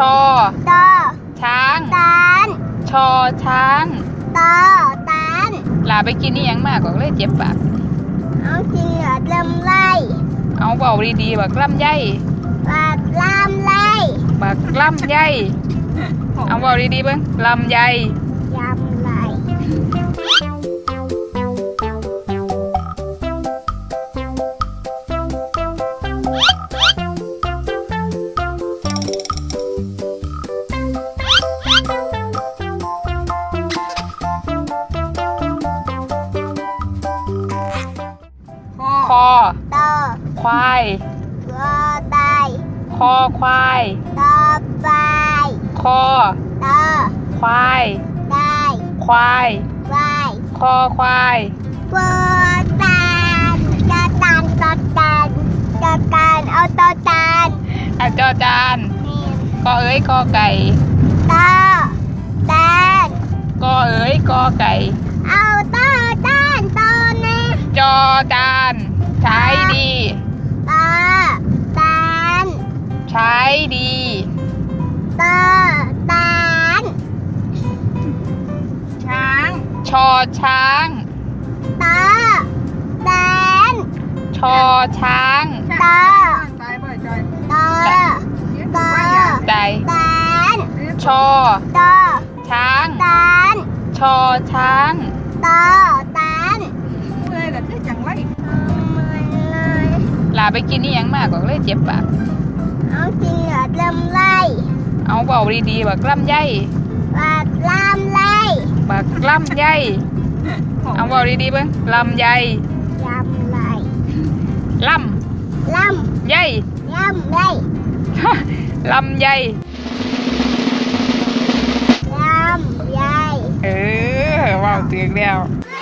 ชอ ตอช้าง ตานชอช้าง ตอตานหลาไปกินนี่ยังมากกว่าเลยเจ็บปากเอากินเหลือลำไรเอาเบาดีๆบักล่ำใหญ่ปากลำไรบักล่ำใหญ่เอาเบาดีๆเบิ้งลำใหญ่ย อตอควายตอไตคอควายตอไปคอตอควายไตควายไวคอควายปอตานตอตานตอตานตอตานเอาตอตานอะจอจานนี่กอเอ๋ยกอไก่ตอตานกอเอ๋ยกอไก่เอาตอตานตอนะจอจานใช้ดีตอตานใช้ดีตอตานช้างชอช้างตอตานชอช้างตอตายบ่อยจอยตอตอใจตานชอตอช้างตานชอช้าง ลาไปกินนี่ยังมากกว่าเลยเจ็บปากเอากินเหลือลำไรเอาเบาดีๆบักล่ำใหญ่ปากลำไรบักล่ำใหญ่เอาเบาดีๆเบิ้งลำใหญ่ยำไรล่ลำใหญ่ำยำไรลำใหญ่ยำใหญ่เออเว้าวตึกแล้วย